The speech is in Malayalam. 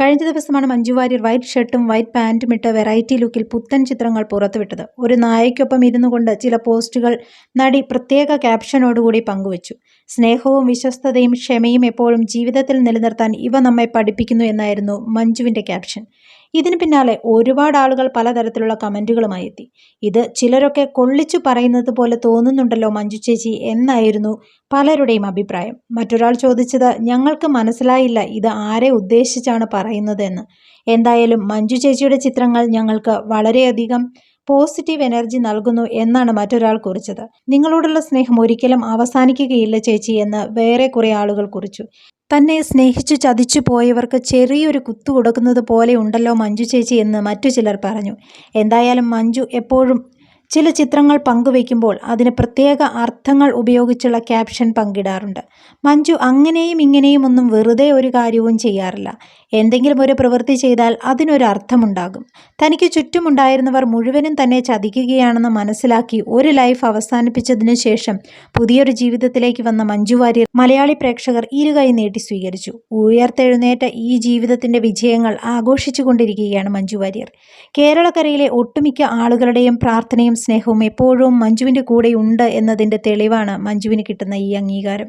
കഴിഞ്ഞ ദിവസമാണ് മഞ്ജു വാര്യർ വൈറ്റ് ഷർട്ടും വൈറ്റ് പാന്റും ഇട്ട് വെറൈറ്റി ലുക്കിൽ പുത്തൻ ചിത്രങ്ങൾ പുറത്തുവിട്ടത്. ഒരു നായയ്ക്കൊപ്പം ഇരുന്നു കൊണ്ട് ചില പോസ്റ്റുകൾ നടി പ്രത്യേക ക്യാപ്ഷനോടുകൂടി പങ്കുവച്ചു. സ്നേഹവും വിശ്വസ്തതയും ക്ഷമയും എപ്പോഴും ജീവിതത്തിൽ നിലനിർത്താൻ ഇവ നമ്മെ പഠിപ്പിക്കുന്നു എന്നായിരുന്നു മഞ്ജുവിന്റെ ക്യാപ്ഷൻ. ഇതിന് പിന്നാലെ ഒരുപാട് ആളുകൾ പലതരത്തിലുള്ള കമന്റുകളുമായി എത്തി. ഇത് ചിലരൊക്കെ കൊള്ളിച്ചു പറയുന്നത് പോലെ തോന്നുന്നുണ്ടല്ലോ മഞ്ജു ചേച്ചി എന്നായിരുന്നു പലരുടെയും അഭിപ്രായം. മറ്റൊരാൾ ചോദിച്ചത് ഞങ്ങൾക്ക് മനസ്സിലായില്ല ഇത് ആരെ ഉദ്ദേശിച്ചാണ് പറയുന്നതെന്ന് എന്തായാലും മഞ്ജു ചേച്ചിയുടെ ചിത്രങ്ങൾ ഞങ്ങൾക്ക് വളരെയധികം പോസിറ്റീവ് എനർജി നൽകുന്നു എന്നാണ് മറ്റൊരാൾ കുറിച്ചത്. നിങ്ങളോടുള്ള സ്നേഹം ഒരിക്കലും അവസാനിക്കുകയില്ല ചേച്ചി എന്ന് വേറെ കുറേ ആളുകൾ കുറിച്ചു. തന്നെ സ്നേഹിച്ചു ചതിച്ചു പോയവർക്ക് ചെറിയൊരു കുത്തു കൊടുക്കുന്നത് പോലെ ഉണ്ടല്ലോ മഞ്ജു ചേച്ചി എന്ന് മറ്റു ചിലർ പറഞ്ഞു. എന്തായാലും മഞ്ജു എപ്പോഴും ചില ചിത്രങ്ങൾ പങ്കുവയ്ക്കുമ്പോൾ അതിന് പ്രത്യേക അർത്ഥങ്ങൾ ഉപയോഗിച്ചുള്ള ക്യാപ്ഷൻ പങ്കിടാറുണ്ട്. മഞ്ജു അങ്ങനെയും ഇങ്ങനെയും ഒന്നും വെറുതെ ഒരു കാര്യവും ചെയ്യാറില്ല. എന്തെങ്കിലും ഒരു പ്രവൃത്തി ചെയ്താൽ അതിനൊരു അർത്ഥമുണ്ടാകും. തനിക്ക് ചുറ്റുമുണ്ടായിരുന്നവർ മുഴുവനും തന്നെ ചതിക്കുകയാണെന്ന് മനസ്സിലാക്കി ഒരു ലൈഫ് അവസാനിപ്പിച്ചതിനു ശേഷം പുതിയൊരു ജീവിതത്തിലേക്ക് വന്ന മഞ്ജു വാര്യർ മലയാളി പ്രേക്ഷകർ ഇരുകൈ നീട്ടി സ്വീകരിച്ചു. ഉയർത്തെഴുന്നേറ്റ ഈ ജീവിതത്തിന്റെ വിജയങ്ങൾ ആഘോഷിച്ചുകൊണ്ടിരിക്കുകയാണ് മഞ്ജു വാര്യർ. കേരളക്കരയിലെ ഒട്ടുമിക്ക ആളുകളുടെയും പ്രാർത്ഥനയും സ്നേഹവും എപ്പോഴും മഞ്ജുവിന്റെ കൂടെയുണ്ട് എന്നതിന്റെ തെളിവാണ് മഞ്ജുവിന് കിട്ടുന്ന ഈ അംഗീകാരം.